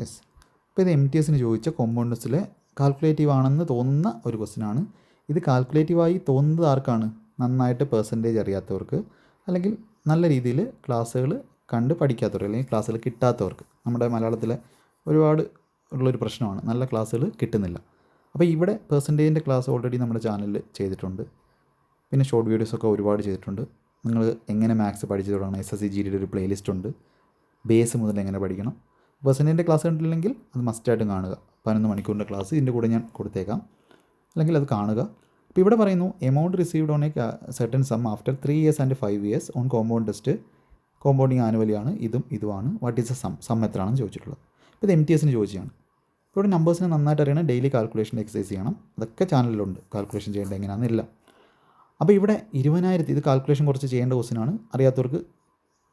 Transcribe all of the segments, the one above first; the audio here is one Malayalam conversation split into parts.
യെസ് അപ്പോൾ ഇത് എം ടി എസിന് ചോദിച്ച കോമ്പൗണ്ടസിലെ കാൽക്കുലേറ്റീവ് ആണെന്ന് തോന്നുന്ന ഒരു ക്വസ്റ്റ്യൻ ആണ്. ഇത് കാൽക്കുലേറ്റീവായി തോന്നുന്നത് ആർക്കാണ്? നന്നായിട്ട് പേഴ്സന്റേജ് അറിയാത്തവർക്ക് അല്ലെങ്കിൽ നല്ല രീതിയിൽ ക്ലാസ്സുകൾ കണ്ട് പഠിക്കാത്തവർക്ക് അല്ലെങ്കിൽ ക്ലാസ്സുകൾ കിട്ടാത്തവർക്ക്. നമ്മുടെ മലയാളത്തിലെ ഒരുപാട് ഉള്ളൊരു പ്രശ്നമാണ്. നല്ല ക്ലാസ്സുകൾ കിട്ടുന്നില്ല. അപ്പോൾ ഇവിടെ പേഴ്സന്റേജിന്റെ ക്ലാസ് ഓൾറെഡി നമ്മുടെ ചാനലിൽ ചെയ്തിട്ടുണ്ട്. പിന്നെ ഷോർട്ട് വീഡിയോസൊക്കെ ഒരുപാട് ചെയ്തിട്ടുണ്ട്. നിങ്ങൾ എങ്ങനെ മാത്സ് പഠിച്ചു തുടങ്ങണം എസ് എസ് സി ജി ഡിയുടെ ഒരു പ്ലേലിസ്റ്റ് ഉണ്ട്. ബേസ് മുതൽ എങ്ങനെ പഠിക്കണം? പേഴ്സന്റേജിന്റെ ക്ലാസ് കണ്ടില്ലെങ്കിൽ അത് മസ്റ്റായിട്ടും കാണുക. പതിനൊന്ന് മണിക്കൂറിന്റെ ക്ലാസ് ഇതിന്റെ കൂടെ ഞാൻ കൊടുത്തേക്കാം. അല്ലെങ്കിൽ അത് കാണുക. അപ്പോൾ ഇവിടെ പറയുന്നു amount received on a certain sum after three years and five years on compound test compounding ആനുവലിയാണ് ഇതും ഇതുമാണ്. What is a sum sum എത്രയാണെന്ന് ചോദിച്ചിട്ടുള്ളത്. ഇത് എം ടി എസിന് ചോദിച്ചതാണ്. ഇപ്പോൾ ഇവിടെ നമ്പേഴ്സിനെ നന്നായിട്ട് അറിയണം ഡെയിലി കാൽക്കുലേഷൻ എക്സസൈസ് ചെയ്യണം. അതൊക്കെ ചാനലിലുണ്ട് കാൽക്കുലേഷൻ ചെയ്യേണ്ടത് എങ്ങനെയാണെന്നില്ല അപ്പോൾ ഇവിടെ ഇരുപതിനായിരത്തി ഇത് കാൽക്കുലേഷൻ കുറച്ച് ചെയ്യേണ്ട ക്വസ്റ്റിനാണ് അറിയാത്തവർക്ക്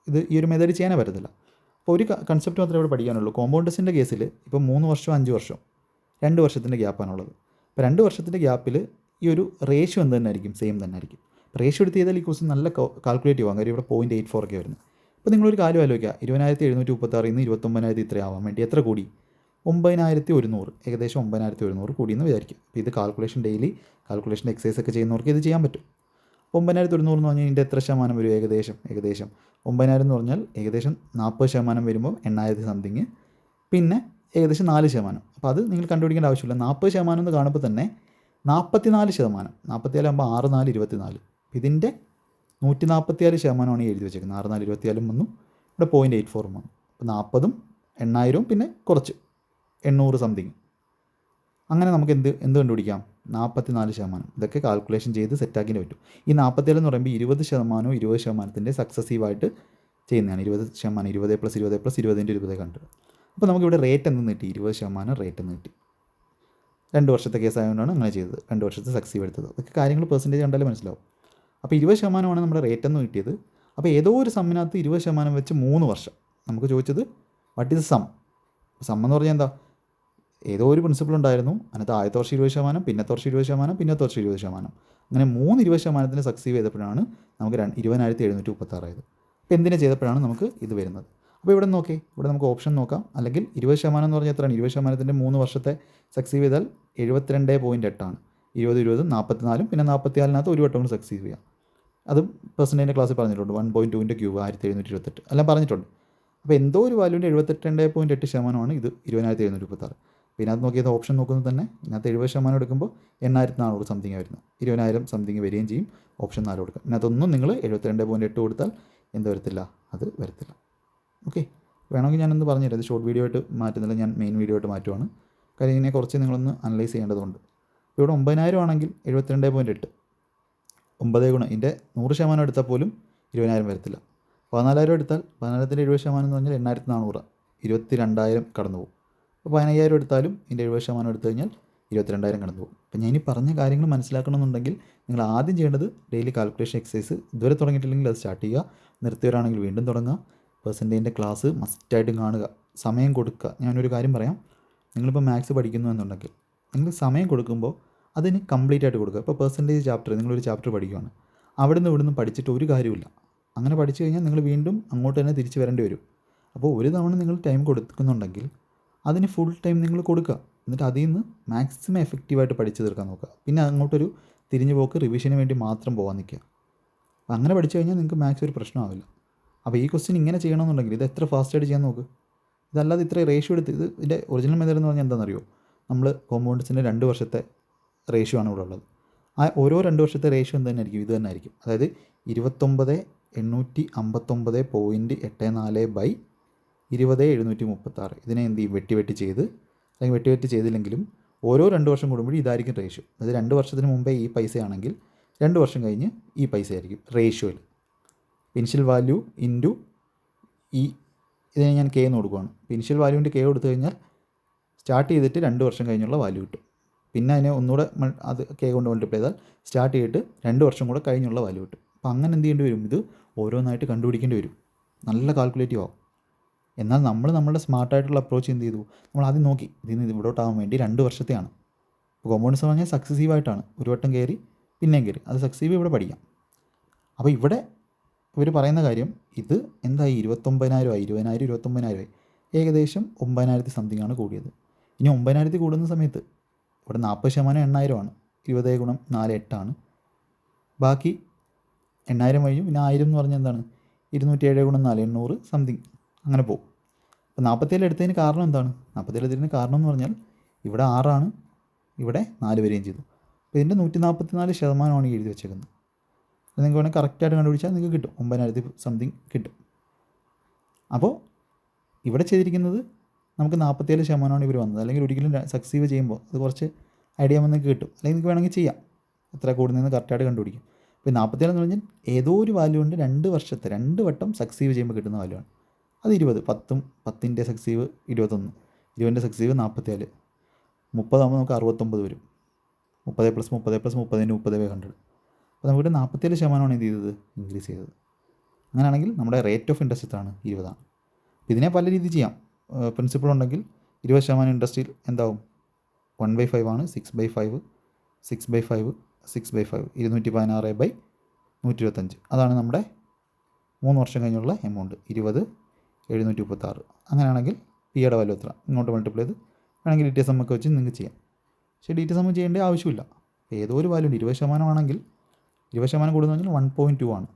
ഇത് ഈ ഒരു മെത്തേഡ് ചെയ്യാനേ പറ്റത്തില്ല. അപ്പോൾ ഒരു കൺസെപ്റ്റ് മാത്രമേ ഇവിടെ പഠിക്കാനുള്ളൂ. കോമ്പൗണ്ടേഴ്സിന്റെ കേസിൽ ഇപ്പോൾ മൂന്ന് വർഷം അഞ്ച് വർഷം രണ്ട് വർഷത്തിന്റെ ഗ്യാപ്പാണുള്ളത് അപ്പോൾ രണ്ട് വർഷത്തിന്റെ ഗ്യാപ്പിൽ ഈ ഒരു റേഷ്യോ എന്ത് തന്നെ ആയിരിക്കും? സെയിം തന്നെ ആയിരിക്കും. റേഷ്യോ എടുത്ത് ചെയ്താൽ ഈ ക്വസ്റ്റ്യൻ നല്ല കാൽക്കുലേറ്റ് ആവാം കാര്യം ഇവിടെ പോയിന്റ് എയ്റ്റ് ഫോർ ഒക്കെ വരുന്നത്. അപ്പോൾ നിങ്ങളൊരു കാര്യം ആലോചിക്കുക. ഇരുപതിനായിരത്തി എഴുന്നൂറ്റി മുപ്പത്താറിൽ നിന്ന് ഇരുപത്തൊമ്പതിനായിരത്തി ആവാൻ വേണ്ടി എത്ര കൂടി? ഒമ്പതിനായിരത്തി ഒരുന്നൂറ്. ഏകദേശം ഒമ്പതിനായിരത്തി ഒരുന്നൂറ് കൂടിയെന്ന് വിചാരിക്കും അപ്പോൾ ഇത് കാൽക്കുലേഷൻ ഡെയിലി കാൽക്കുലേഷൻ എക്സസൈസ് ഒക്കെ ചെയ്യുന്നവർക്ക് ഇത് ചെയ്യാൻ പറ്റും. ഒമ്പതിനായിരത്തി ഒരുന്നൂറ് എന്ന് പറഞ്ഞാൽ ഇതിന്റെ എത്ര ശതമാനം വരും ഏകദേശം? ഏകദേശം ഒമ്പതിനായിരം എന്ന് പറഞ്ഞാൽ ഏകദേശം നാൽപ്പത് ശതമാനം വരുമ്പോൾ എണ്ണായിരത്തി സംതിങ് പിന്നെ ഏകദേശം നാല് ശതമാനം. അപ്പോൾ അത് നിങ്ങൾ കണ്ടുപിടിക്കേണ്ട ആവശ്യമില്ല. നാൽപ്പത് ശതമാനം എന്ന് കാണുമ്പോൾ തന്നെ നാൽപ്പത്തിനാല് ശതമാനം. നാൽപ്പത്തിനാല് ആകുമ്പോൾ ആറ് നാല് ഇരുപത്തിനാല്. ഇതിന്റെ നൂറ്റി നാൽപ്പത്തിയാൽ ശതമാനമാണ് എഴുതി വെച്ചേക്കുന്നത്. ആറ് നാല് ഇരുപത്തിയാലും വന്നു. ഇവിടെ പോയിന്റ് എയ്റ്റ് ഫോറും വന്നു. അപ്പോൾ നാൽപ്പതും എണ്ണായിരവും പിന്നെ കുറച്ച്. എണ്ണൂറ് സംതിങ് അങ്ങനെ നമുക്ക് എന്ത് എന്ത് കണ്ടുപിടിക്കാം? നാൽപ്പത്തി നാല് ശതമാനം. ഇതൊക്കെ കാൽക്കുലേഷൻ ചെയ്ത് സെറ്റാക്കിന് പറ്റും. ഈ നാൽപ്പത്തിയേഴ് എന്ന് പറയുമ്പോൾ ഇരുപത് ശതമാനവും ഇരുപത് ശതമാനത്തിന്റെ സക്സസീവായിട്ട് ചെയ്യുന്നതാണ്. ഇരുപത് ശതമാനം ഇരുപത് പ്ലസ് ഇരുപത് പ്ലസ് ഇരുപതിന്റെ ഇരുപത് കണ്ട്. അപ്പോൾ നമുക്കിവിടെ റേറ്റ് എന്ന് കിട്ടി ഇരുപത് ശതമാനം റേറ്റ് എന്ന് കിട്ടി രണ്ട് വർഷത്തെ കേസ് ആയതുകൊണ്ടാണ് അങ്ങനെ ചെയ്തത്. രണ്ട് വർഷത്തെ സക്സീവ് എടുത്തത്. അതൊക്കെ കാര്യങ്ങൾ പെർസെന്റേജ് കണ്ടാലേ മനസ്സിലാവും. അപ്പോൾ ഇരുപത് ശതമാനമാണ് നമ്മുടെ റേറ്റ് എന്ന് കിട്ടിയത്. അപ്പോൾ ഏതോ ഒരു സമ്മിനകത്ത് ഇരുപത് ശതമാനം വെച്ച് മൂന്ന് വർഷം. നമുക്ക് ചോദിച്ചത് വാട്ട് ഈസ് സം സം എന്ന് പറഞ്ഞാൽ എന്താ? ഏതോ ഒരു പ്രിൻസിപ്പിൾ ഉണ്ടായിരുന്നു. അതിനകത്ത് ആദ്യത്തെ വർഷം ഇരുപത് ശതമാനം പിന്നത്തെ വർഷം ഇരുപത് ശതമാനം പിന്നത്തെ വർഷം ഇരുപത് ശതമാനം. അങ്ങനെ മൂന്ന് ഇരുപത് ശതമാനത്തിന് സക്സീവ് ചെയ്തപ്പോഴാണ് നമുക്ക് രണ്ട് ഇരുപതിനായിരത്തി എഴുന്നൂറ്റി മുപ്പത്താറായത് അപ്പോൾ എന്തിനെ ചെയ്തപ്പോഴാണ് നമുക്ക് ഇത് വരുന്നത്? അപ്പോൾ ഇവിടെ നോക്കേ ഇവിടെ നമുക്ക് ഓപ്ഷൻ നോക്കാം. അല്ലെങ്കിൽ ഇരുപത് ശതമാനം എന്ന് പറഞ്ഞാൽ എത്രയാണ്? ഇരുപത് ശതമാനത്തിന്റെ മൂന്ന് വർഷത്തെ സക്സീവ് ചെയ്താൽ എഴുപത്തിരണ്ട് പോയിന്റ് എട്ടാണ് ഇരുപത് ഇരുപത് നാൽപ്പത്തിനാലും പിന്നെ നാൽപ്പത്തിനാലിനകത്ത് ഒരു വട്ടം കൂടി സക്സീവ് ചെയ്യാം. അത് പെർസെന്റേജിന്റെ ക്ലാസ്സിൽ പറഞ്ഞിട്ടുണ്ട്. വൺ പോയിന്റ് ടുവിന്റെ ക്യൂബ് ആയിരത്തി എഴുന്നൂറ്റി ഇരുപത്തെട്ട്. എല്ലാം പറഞ്ഞിട്ടുണ്ട്. അപ്പോൾ എന്തോ ഒരു വാല്യൂന്റെ എഴുപത്തെട്ട് പോയിന്റ് എട്ട് ശതമാനമാണ് ഇത് ഇരുപതിനായിരത്തി എഴുന്നൂറ്റി മുപ്പത്താറ്. പിന്നെ അത് നോക്കിയത് ഓപ്ഷൻ നോക്കുമ്പോൾ തന്നെ ഇതിനകത്ത് എഴുപത് ശതമാനം എടുക്കുമ്പോൾ എണ്ണായിരത്തി നാനൂറ് സംതിങ് വരുന്നത് ഇരുപതിനായിരം സംതിങ് വരികയും ചെയ്യും. ഓപ്ഷൻ നാല് കൊടുക്കുക. ഇതിനകത്തൊന്നും നിങ്ങൾ എഴുപത്തിരണ്ട് പോയിന്റ് എട്ട് കൊടുത്താൽ എന്ത് വരത്തില്ല? അത് വരത്തില്ല. ഓക്കെ വേണമെങ്കിൽ ഞാനൊന്ന് പറഞ്ഞുതരാം ഇത് ഷോർട്ട് വീഡിയോ ആയിട്ട് മാറ്റുന്നില്ല ഞാൻ മെയിൻ വീഡിയോ ആയിട്ട് മാറ്റുവാണ്. കാര്യം ഇതിനെ കുറച്ച് നിങ്ങളൊന്ന് അനലൈസ് ചെയ്യേണ്ടതുണ്ട്. ഇവിടെ ഒമ്പതിനായിരം ആണെങ്കിൽ എഴുപത്തിരണ്ട് പോയിന്റ് എട്ട്. ഒമ്പതേ ഗുണം. ഇതിന്റെ നൂറ് ശതമാനം എടുത്താൽ പോലും ഇരുപതിനായിരം വരത്തില്ല. പതിനാലായിരം എടുത്താൽ പതിനായിരത്തിന്റെ എഴുപത് ശതമാനം എന്ന് പറഞ്ഞാൽ എണ്ണായിരത്തി നാനൂറ് ഇരുപത്തി രണ്ടായിരം കടന്നു പോകും അപ്പോൾ പതിനയ്യായിരം എടുത്താലും ഇതിന്റെ എഴുപത് ശതമാനം എടുത്തു കഴിഞ്ഞാൽ ഇരുപത്തിരണ്ടായിരം കടന്നു പോകും അപ്പോൾ ഞാൻ ഈ പറഞ്ഞ കാര്യങ്ങൾ മനസ്സിലാക്കണമെന്നുണ്ടെങ്കിൽ നിങ്ങൾ ആദ്യം ചെയ്യേണ്ടത് ഡെയിലി കാൽക്കുലേഷൻ എക്സസൈസ് ഇതുവരെ തുടങ്ങിയിട്ടില്ലെങ്കിൽ അത് സ്റ്റാർട്ട് ചെയ്യുക. നിർത്തിയവരാണെങ്കിൽ വീണ്ടും തുടങ്ങുക. പെർസെന്റേജിന്റെ ക്ലാസ് മസ്റ്റായിട്ടും കാണുക. സമയം കൊടുക്കുക. ഞാനൊരു കാര്യം പറയാം. നിങ്ങളിപ്പോൾ മാത്സ് പഠിക്കുന്നു എന്നുണ്ടെങ്കിൽ നിങ്ങൾ സമയം കൊടുക്കുമ്പോൾ അതിന് കംപ്ലീറ്റ് ആയിട്ട് കൊടുക്കുക. ഇപ്പോൾ പെർസെന്റേജ് ചാപ്റ്റർ നിങ്ങളൊരു ചാപ്റ്റർ പഠിക്കുകയാണ് അവിടെ നിന്ന് ഇവിടെ നിന്ന് പഠിച്ചിട്ട് ഒരു കാര്യമില്ല അങ്ങനെ പഠിച്ചു കഴിഞ്ഞാൽ നിങ്ങൾ വീണ്ടും അങ്ങോട്ട് തന്നെ തിരിച്ച് വരേണ്ടി വരും. അപ്പോൾ ഒരു തവണ നിങ്ങൾ ടൈം കൊടുക്കുന്നുണ്ടെങ്കിൽ അതിന് ഫുൾ ടൈം നിങ്ങൾ കൊടുക്കുക. എന്നിട്ട് അതിൽ നിന്ന് മാക്സിമം എഫക്റ്റീവായിട്ട് പഠിച്ചു തീർക്കാൻ നോക്കുക. പിന്നെ അങ്ങോട്ടൊരു തിരിഞ്ഞു പോക്ക് റിവിഷന് വേണ്ടി മാത്രം പോകാൻ നിൽക്കുക. അപ്പോൾ അങ്ങനെ പഠിച്ചു കഴിഞ്ഞാൽ നിങ്ങൾക്ക് മാത്സ് ഒരു പ്രശ്നമാവില്ല. അപ്പോൾ ഈ ക്വസ്റ്റ്യൻ ഇങ്ങനെ ചെയ്യണമെന്നുണ്ടെങ്കിൽ ഇത് എത്ര ഫാസ്റ്റായിട്ട് ചെയ്യാൻ നോക്ക്. ഇതല്ലാതെ ഇത്ര റേഷ്യോ എടുത്ത് ഇത് ഇതിന്റെ ഒറിജിനൽ മെത്തേഡ് എന്ന് പറഞ്ഞാൽ എന്താണെന്നറിയോ? നമ്മൾ കോമ്പൗണ്ട്സിന്റെ രണ്ട് വർഷത്തെ റേഷ്യോ ആണ് ഇവിടെ ഉള്ളത്. ആ ഓരോ രണ്ട് വർഷത്തെ റേഷ്യോ എന്ത് തന്നെ ആയിരിക്കും ഇത് തന്നെ ആയിരിക്കും അതായത് ഇരുപത്തൊമ്പത് എണ്ണൂറ്റി അമ്പത്തൊമ്പത് പോയിന്റ് എട്ട് നാല് ബൈ ഇരുപത് എഴുന്നൂറ്റി മുപ്പത്താറ് ഇതിനെ എന്ത് ചെയ്യും? വെട്ടി വെട്ടി ചെയ്ത് അല്ലെങ്കിൽ വെട്ടി വെട്ടി ചെയ്തില്ലെങ്കിലും ഓരോ രണ്ട് വർഷം കൂടുമ്പോഴും ഇതായിരിക്കും റേഷ്യോ അതായത് രണ്ട് വർഷത്തിന് മുമ്പേ ഈ പൈസയാണെങ്കിൽ രണ്ട് വർഷം കഴിഞ്ഞ് ഈ പൈസ ആയിരിക്കും റേഷ്യോയിൽ ഇനിഷ്യൽ വാല്യൂ ഇന്റു ഈ ഇതിനെ ഞാൻ കെ എന്ന് കൊടുക്കുകയാണ് ഇനിഷ്യൽ വാല്യൂവിന്റെ കെ കൊടുത്തു കഴിഞ്ഞാൽ സ്റ്റാർട്ട് ചെയ്തിട്ട് രണ്ട് വർഷം കഴിഞ്ഞുള്ള വാല്യൂ കിട്ടും. പിന്നെ അതിനെ ഒന്നുകൂടെ അത് കെ കൊണ്ട് മൾട്ടിപ്ലൈ ചെയ്താൽ സ്റ്റാർട്ട് ചെയ്തിട്ട് രണ്ട് വർഷം കൂടെ കഴിഞ്ഞുള്ള വാല്യൂ കിട്ടും. അപ്പോൾ അങ്ങനെ എന്ത് ചെയ്യേണ്ടി വരും? ഇത് ഓരോന്നായിട്ട് കണ്ടുപിടിക്കേണ്ടി വരും. നല്ല കാൽക്കുലേറ്റീവ് ആവും. എന്നാൽ നമ്മൾ നമ്മുടെ സ്മാർട്ടായിട്ടുള്ള അപ്രോച്ച് എന്ത് ചെയ്തു? നമ്മൾ ആദ്യം നോക്കി ഇതിൽ നിന്ന് ഇവിടോട്ടാവാൻ വേണ്ടി രണ്ട് വർഷത്തെയാണ്. ഇപ്പോൾ കോമ്പൗണ്ട്സ് പറഞ്ഞാൽ സക്സസീവായിട്ടാണ് ഒരു വട്ടം കയറി പിന്നെയും കയറി. അത് സക്സസീവ് ഇവിടെ പഠിക്കാം. അപ്പോൾ ഇവിടെ ഇവർ പറയുന്ന കാര്യം ഇത് എന്തായി? ഇരുപത്തൊമ്പതിനായിരമായി ഇരുപതിനായിരം ഇരുപത്തൊമ്പതിനായിരമായി ഏകദേശം ഒമ്പതിനായിരത്തി സംതിങ് ആണ് കൂടിയത്. ഇനി ഒമ്പതിനായിരത്തി കൂടുന്ന സമയത്ത് ഇവിടെ നാൽപ്പത് ശതമാനം എണ്ണായിരമാണ് ഇരുപത് ഗുണം നാല് എട്ടാണ് ബാക്കി എണ്ണായിരം കഴിഞ്ഞു. പിന്നെ ആയിരം എന്ന് പറഞ്ഞാൽ എന്താണ്? ഇരുന്നൂറ്റി ഏഴ് ഗുണം നാല് എണ്ണൂറ് സംതിങ് അങ്ങനെ പോകും അപ്പോൾ നാൽപ്പത്തേഴ് എടുത്തതിന് കാരണം എന്താണ്? നാൽപ്പത്തേഴ് എടുത്തതിന് കാരണം എന്ന് പറഞ്ഞാൽ ഇവിടെ ആറാണ് ഇവിടെ നാല് വരെയും ചെയ്തു. അപ്പോൾ ഇതിന്റെ നൂറ്റി നാൽപ്പത്തി നാല് ശതമാനമാണ് എഴുതി വെച്ചേക്കുന്നത്. അത് നിങ്ങൾക്ക് വേണമെങ്കിൽ കറക്റ്റായിട്ട് കണ്ടുപിടിച്ചാൽ നിങ്ങൾക്ക് കിട്ടും. ഒമ്പതിനായിരത്തി സംതിങ് കിട്ടും. അപ്പോൾ ഇവിടെ ചെയ്തിരിക്കുന്നത് നമുക്ക് നാൽപ്പത്തേഴ് ശതമാനമാണ് ഇവർ വന്നത്. അല്ലെങ്കിൽ ഒരിക്കലും സക്സീവ് ചെയ്യുമ്പോൾ അത് കുറച്ച് ഐഡിയ നിങ്ങൾക്ക് കിട്ടും. അല്ലെങ്കിൽ നിങ്ങൾക്ക് വേണമെങ്കിൽ ചെയ്യാം. എത്ര കൂടുന്നതെന്ന് കറക്റ്റായിട്ട് കണ്ടുപിടിക്കും. ഇപ്പോൾ നാൽപ്പത്തേഴ് എന്ന് പറഞ്ഞാൽ ഏതോ ഒരു വാല്യൂ കൊണ്ട് രണ്ട് വർഷത്തെ രണ്ട് വട്ടം സക്സീവ് ചെയ്യുമ്പോൾ കിട്ടുന്ന വാല്യൂ ആണ്. അത് ഇരുപത് പത്തും പത്തിന്റെ സക്സീവ് ഇരുപത്തൊന്ന് ഇരുപതിന്റെ സക്സീവ് നാൽപ്പത്തേഴ് മുപ്പതാകുമ്പോൾ നമുക്ക് അറുപത്തൊമ്പത് വരും. മുപ്പത് പ്ലസ് മുപ്പത് പ്ലസ് മുപ്പതിന്റെ മുപ്പത് ബൈ ഹൺഡ്രഡ് അപ്പോൾ നമുക്കിവിടെ നാൽപ്പത്തേഴ് ശതമാനമാണ് എന്ത് ചെയ്തത്? ഇൻക്രീസ് ചെയ്തത്. അങ്ങനെയാണെങ്കിൽ നമ്മുടെ റേറ്റ് ഓഫ് ഇൻട്രസ്റ്റ് എത്രയാണ്? ഇരുപതാണ്. ഇതിനെ പല രീതി ചെയ്യാം. പ്രിൻസിപ്പിൾ ഉണ്ടെങ്കിൽ ഇരുപത് ശതമാനം ഇൻട്രസ്റ്റിൽ എന്താവും? വൺ ബൈ ഫൈവ് ആണ്. Six by five six by five six by five ഇരുന്നൂറ്റി പതിനാറ് ബൈ നൂറ്റി ഇരുപത്തഞ്ച് അതാണ് നമ്മുടെ മൂന്ന് വർഷം കഴിഞ്ഞുള്ള എമൗണ്ട് ഇരുപത് എഴുന്നൂറ്റി മുപ്പത്താറ് അങ്ങനെയാണെങ്കിൽ പിയുടെ വാല്യൂ എത്ര? ഇങ്ങോട്ട് മൾട്ടിപ്ലൈ ചെയ്ത് വേണമെങ്കിൽ ഡി ടി എസ് ഒക്കെ വെച്ച് നിങ്ങൾക്ക് ചെയ്യാം. പക്ഷേ ഡി ടി എസ് എം ചെയ്യേണ്ട ആവശ്യമില്ല. ഏതോ ഒരു വാല്യൂ ഉണ്ട്. ഇരുപത് ശതമാനമാണെങ്കിൽ ഇരുപത് ശതമാനം കൂടുന്ന പറഞ്ഞാൽ വൺ പോയിന്റ് ടു ആണ്.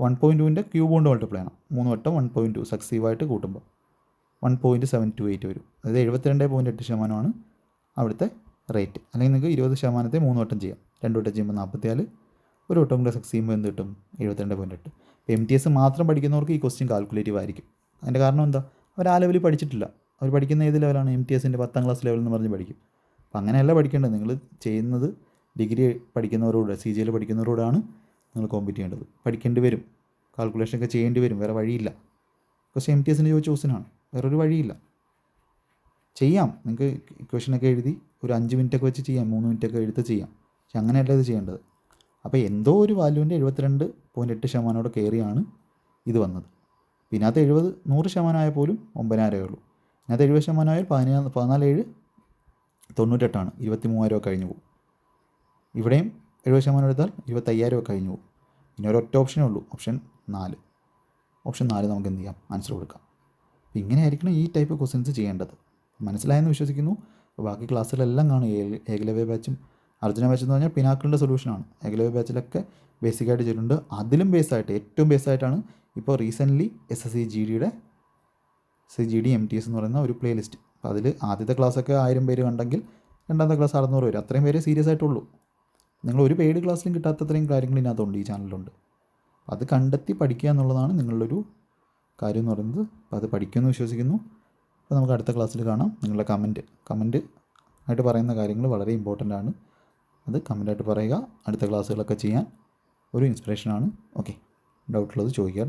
വൺ പോയിന്റ് ടുവിന്റെ ക്യൂബ് കൊണ്ട് മൾട്ടിപ്ലൈ ചെയ്യണം. മൂന്ന് വട്ടം വൺ പോയിന്റ് ടു സക്സീവായിട്ട് കൂട്ടുമ്പോൾ one point seven two eight വരും. അതായത് എഴുപത്തിരണ്ട് പോയിന്റ് എട്ട് ശതമാനമാണ് അവിടുത്തെ റേറ്റ് അല്ലെങ്കിൽ നിങ്ങൾക്ക് ഇരുപത് ശതമാനത്തെ മൂന്ന് വട്ടം ചെയ്യാം. രണ്ട് വട്ടം ചെയ്യുമ്പോൾ നാൽപ്പത്തിയാൽ ഒരു വട്ടം കൂടെ സക്സ് ചെയ്യുമ്പോൾ എന്ത് കിട്ടും? എഴുപത്തിരണ്ട് പോയിന്റ് എട്ട്. എം ടി എസ് മാത്രം പഠിക്കുന്നവർക്ക് ഈ ക്വസ്റ്റ്യൻ കാൽക്കുലേറ്റീവ് ആയിരിക്കും. അതിന്റെ കാരണം എന്താ? അവർ ആ ലെവലിൽ പഠിച്ചിട്ടില്ല. അവർ പഠിക്കുന്ന ഏത് ലെവലാണ് എം ടി എസിന്റെ പത്താം ക്ലാസ് ലെവൽ എന്ന് പറഞ്ഞ് പഠിക്കും. അപ്പം അങ്ങനെയല്ല പഠിക്കേണ്ടത്. നിങ്ങൾ ചെയ്യുന്നത് ഡിഗ്രി പഠിക്കുന്നവരോട് സി ജിയിൽ പഠിക്കുന്നവരോടാണ് നിങ്ങൾ കോമ്പീറ്റ് ചെയ്യേണ്ടത്. പഠിക്കേണ്ടി വരും. കാൽക്കുലേഷൻ ഒക്കെ ചെയ്യേണ്ടി വരും. വേറെ വഴിയില്ല. പക്ഷേ എം ടി എസിന്റെ ചോദിച്ച ക്വസ്റ്റിനാണ് വേറൊരു വഴിയില്ല. ചെയ്യാം. നിങ്ങൾക്ക് ഇക്വേഷനൊക്കെ എഴുതി ഒരു അഞ്ച് മിനിറ്റൊക്കെ വെച്ച് ചെയ്യാം. മൂന്ന് മിനിറ്റൊക്കെ എടുത്ത് ചെയ്യാം. പക്ഷെ അങ്ങനെയല്ല ഇത് ചെയ്യേണ്ടത്. അപ്പോൾ എന്തോ ഒരു വാല്യൂവിന്റെ എഴുപത്തിരണ്ട് പോയിന്റ് എട്ട് ശതമാനോട് കയറിയാണ് ഇത് വന്നത്. പിന്നെ അത് എഴുപത് നൂറ് ശതമാനമായ പോലും ഒമ്പതിനായിരമേ ഉള്ളൂ. ഇതിനകത്ത് എഴുപത് ശതമാനമായാൽ പതിനാല് പതിനാല് ഏഴ് തൊണ്ണൂറ്റെട്ടാണ്. ഇരുപത്തി മൂവായിരം കഴിഞ്ഞു പോകും ഇവിടെയും എഴുപത് ശതമാനം എടുത്താൽ ഇരുപത്തയ്യായിരം കഴിഞ്ഞു പോകും പിന്നെ ഒരൊറ്റ ഓപ്ഷനേ ഉള്ളൂ. ഓപ്ഷൻ നാല്. ഓപ്ഷൻ നാല് നമുക്ക് എന്ത് ചെയ്യാം? ആൻസർ കൊടുക്കാം. അപ്പോൾ ഇങ്ങനെയായിരിക്കണം ഈ ടൈപ്പ് ക്വസ്റ്റ്യൻസ് ചെയ്യേണ്ടത്. മനസ്സിലായെന്ന് വിശ്വസിക്കുന്നു. ബാക്കി ക്ലാസ്സുകളെല്ലാം കാണും. ഏക- ഏകലവ്യ ബാച്ചും അർജുന ബാച്ച് എന്ന് പറഞ്ഞാൽ പിനാക്കിളിന്റെ സൊല്യൂഷനാണ് ഏകലവ്യ ബാച്ചിലൊക്കെ ബേസിക്കായിട്ട് ചെയ്തിട്ടുണ്ട്. അതിലും ബേസായിട്ട് ഏറ്റവും ബേസായിട്ടാണ് ഇപ്പോൾ recently S S C G ഡിയുടെ C G D M T S എന്ന് പറയുന്ന ഒരു പ്ലേ ലിസ്റ്റ് അപ്പോൾ അതിൽ ആദ്യത്തെ ക്ലാസ്സൊക്കെ ആയിരം പേര് കണ്ടെങ്കിൽ രണ്ടാമത്തെ ക്ലാസ് അറുന്നൂറ് പേര്. അത്രയും പേര് സീരിയസ് ആയിട്ടുള്ളൂ. നിങ്ങൾ ഒരു പേയ്ഡ് ക്ലാസ്സിലും കിട്ടാത്തത്രയും കാര്യങ്ങൾ ഇതിനകത്തുണ്ട് ഈ ചാനലിലുണ്ട് അത് കണ്ടെത്തി പഠിക്കുക എന്നുള്ളതാണ് നിങ്ങളുടെ ഒരു കാര്യം എന്ന് പറയുന്നത്. അപ്പോൾ അത് പഠിക്കുമെന്ന് വിശ്വസിക്കുന്നു. അപ്പോൾ നമുക്ക് അടുത്ത ക്ലാസ്സിൽ കാണാം നിങ്ങളുടെ കമന്റ് കമന്റ് ആയിട്ട് പറയുന്ന കാര്യങ്ങൾ വളരെ ഇമ്പോർട്ടന്റ് ആണ്. അത് കമന്റായിട്ട് പറയുക. അടുത്ത ക്ലാസ്സുകളൊക്കെ ചെയ്യാൻ ഒരു ഇൻസ്പിറേഷനാണ് ഓക്കെ ഡൗട്ടുള്ളത് ചോദിക്കുക.